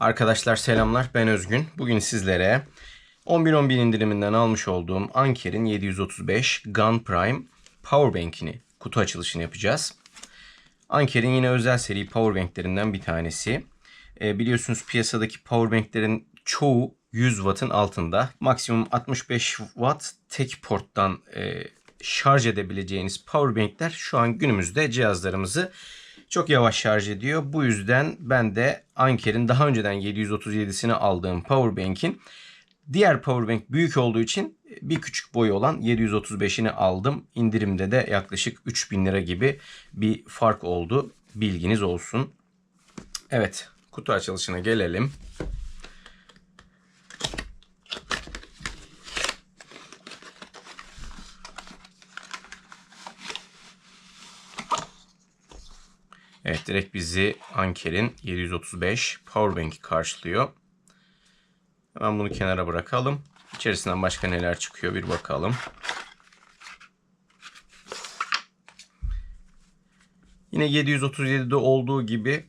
Arkadaşlar selamlar ben Özgün. Bugün sizlere 11.11 indiriminden almış olduğum Anker'in 735 Gun Prime Powerbank'ini kutu açılışını yapacağız. Anker'in yine özel seri powerbanklerinden bir tanesi. E, biliyorsunuz piyasadaki powerbanklerin çoğu 100 wattın altında. Maksimum 65 watt tek porttan e, şarj edebileceğiniz powerbankler şu an günümüzde cihazlarımızı çok yavaş şarj ediyor. Bu yüzden ben de Anker'in daha önceden 737'sini aldığım powerbank'in diğer powerbank büyük olduğu için bir küçük boyu olan 735'ini aldım. İndirimde de yaklaşık 3000 lira gibi bir fark oldu. Bilginiz olsun. Evet, kutu açılışına gelelim. Evet direkt bizi Anker'in 735 Powerbank'i karşılıyor. Hemen bunu kenara bırakalım. İçerisinden başka neler çıkıyor bir bakalım. Yine 737'de olduğu gibi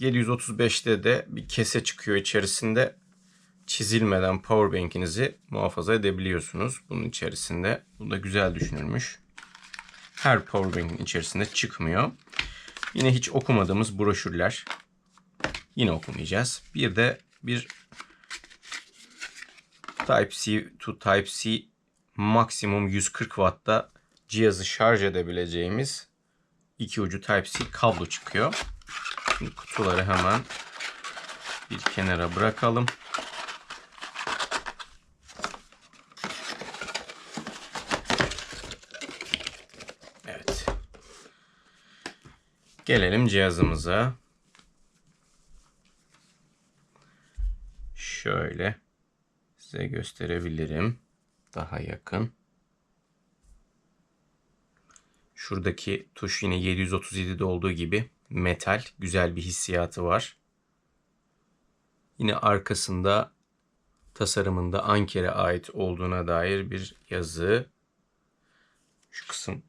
735'te de bir kese çıkıyor içerisinde. Çizilmeden powerbank'inizi muhafaza edebiliyorsunuz. Bunun içerisinde. Bu da güzel düşünülmüş. Her powerbank'in içerisinde çıkmıyor. Yine hiç okumadığımız broşürler. Yine okumayacağız. Bir de bir Type-C to Type-C maksimum 140 Watt'ta cihazı şarj edebileceğimiz iki ucu Type-C kablo çıkıyor. Şimdi kutuları hemen bir kenara bırakalım. Evet. Gelelim cihazımıza. Şöyle size gösterebilirim. Daha yakın. Şuradaki tuş yine 737'de olduğu gibi metal. Güzel bir hissiyatı var. Yine arkasında tasarımında Anker'e ait olduğuna dair bir yazı. Şu kısım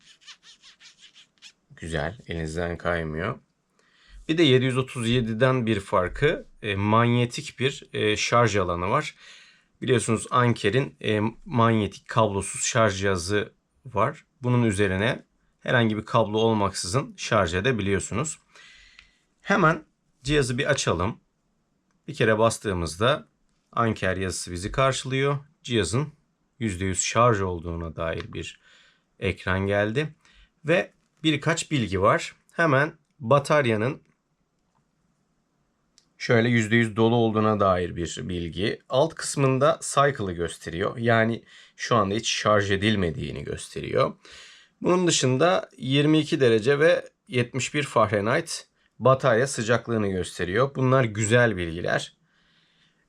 güzel. Elinizden kaymıyor. Bir de 737'den bir farkı e, manyetik bir e, şarj alanı var. Biliyorsunuz Anker'in e, manyetik kablosuz şarj cihazı var. Bunun üzerine herhangi bir kablo olmaksızın şarj edebiliyorsunuz. Hemen cihazı bir açalım. Bir kere bastığımızda Anker yazısı bizi karşılıyor. Cihazın %100 şarj olduğuna dair bir ekran geldi. Ve birkaç bilgi var. Hemen bataryanın şöyle %100 dolu olduğuna dair bir bilgi. Alt kısmında cycle'ı gösteriyor. Yani şu anda hiç şarj edilmediğini gösteriyor. Bunun dışında 22 derece ve 71 Fahrenheit batarya sıcaklığını gösteriyor. Bunlar güzel bilgiler.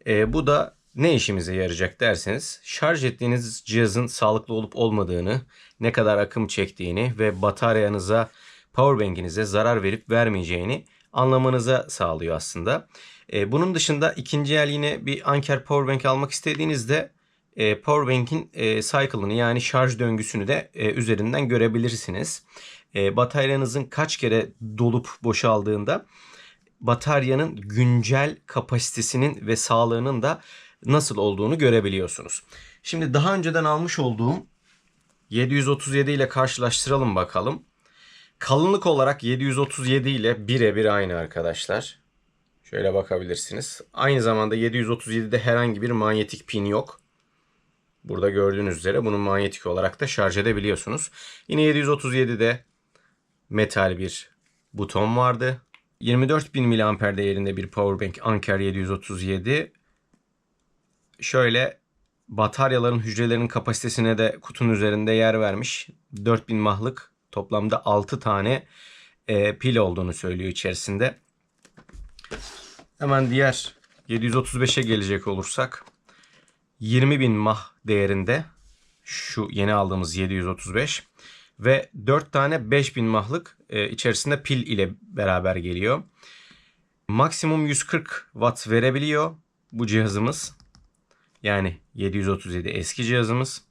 E, bu da ne işimize yarayacak derseniz şarj ettiğiniz cihazın sağlıklı olup olmadığını, ne kadar akım çektiğini ve bataryanıza, powerbank'inize zarar verip vermeyeceğini anlamanıza sağlıyor aslında. E, bunun dışında ikinci el yine bir Anker powerbank almak istediğinizde e, powerbank'in e, cycle'ını yani şarj döngüsünü de e, üzerinden görebilirsiniz. E, bataryanızın kaç kere dolup boşaldığında bataryanın güncel kapasitesinin ve sağlığının da nasıl olduğunu görebiliyorsunuz. Şimdi daha önceden almış olduğum 737 ile karşılaştıralım bakalım. Kalınlık olarak 737 ile birebir aynı arkadaşlar. Şöyle bakabilirsiniz. Aynı zamanda 737'de herhangi bir manyetik pin yok. Burada gördüğünüz üzere bunu manyetik olarak da şarj edebiliyorsunuz. Yine 737'de metal bir buton vardı. 24.000 mAh değerinde bir powerbank Anker 737. Şöyle bataryaların hücrelerinin kapasitesine de kutunun üzerinde yer vermiş. 4000 mahlık toplamda 6 tane e, pil olduğunu söylüyor içerisinde. Hemen diğer 735'e gelecek olursak 20.000 mah değerinde şu yeni aldığımız 735 ve 4 tane 5000 mahlık e, içerisinde pil ile beraber geliyor. Maksimum 140 watt verebiliyor bu cihazımız. Yani 737 eski cihazımız.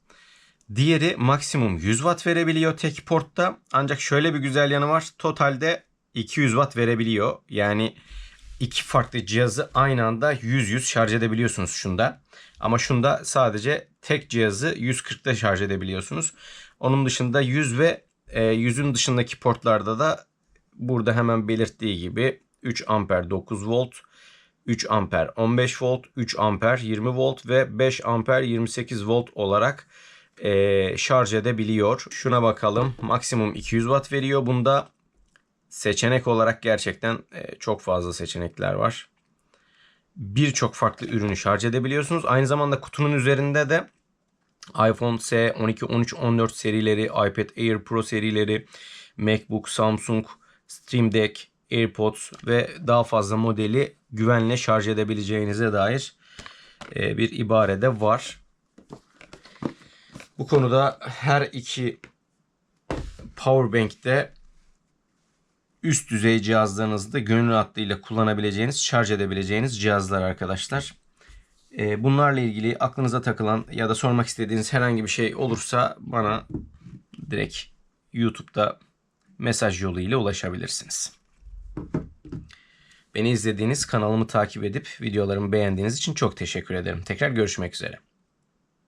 Diğeri maksimum 100 watt verebiliyor tek portta. Ancak şöyle bir güzel yanı var. Totalde 200 watt verebiliyor. Yani iki farklı cihazı aynı anda 100-100 şarj edebiliyorsunuz şunda. Ama şunda sadece tek cihazı 140'da şarj edebiliyorsunuz. Onun dışında 100 ve e, 100'ün dışındaki portlarda da burada hemen belirttiği gibi 3 amper 9 volt, 3 amper 15 volt, 3 amper 20 volt ve 5 amper 28 volt olarak e, şarj edebiliyor. Şuna bakalım. Maksimum 200 watt veriyor. Bunda seçenek olarak gerçekten e, çok fazla seçenekler var. Birçok farklı ürünü şarj edebiliyorsunuz. Aynı zamanda kutunun üzerinde de iPhone S, 12, 13, 14 serileri, iPad Air Pro serileri, MacBook, Samsung, Stream Deck, AirPods ve daha fazla modeli güvenle şarj edebileceğinize dair e, bir ibare de var. Bu konuda her iki powerbank'te üst düzey cihazlarınızda gönül rahatlığıyla kullanabileceğiniz, şarj edebileceğiniz cihazlar arkadaşlar. Ee, bunlarla ilgili aklınıza takılan ya da sormak istediğiniz herhangi bir şey olursa bana direkt YouTube'da mesaj yoluyla ulaşabilirsiniz. Beni izlediğiniz, kanalımı takip edip videolarımı beğendiğiniz için çok teşekkür ederim. Tekrar görüşmek üzere.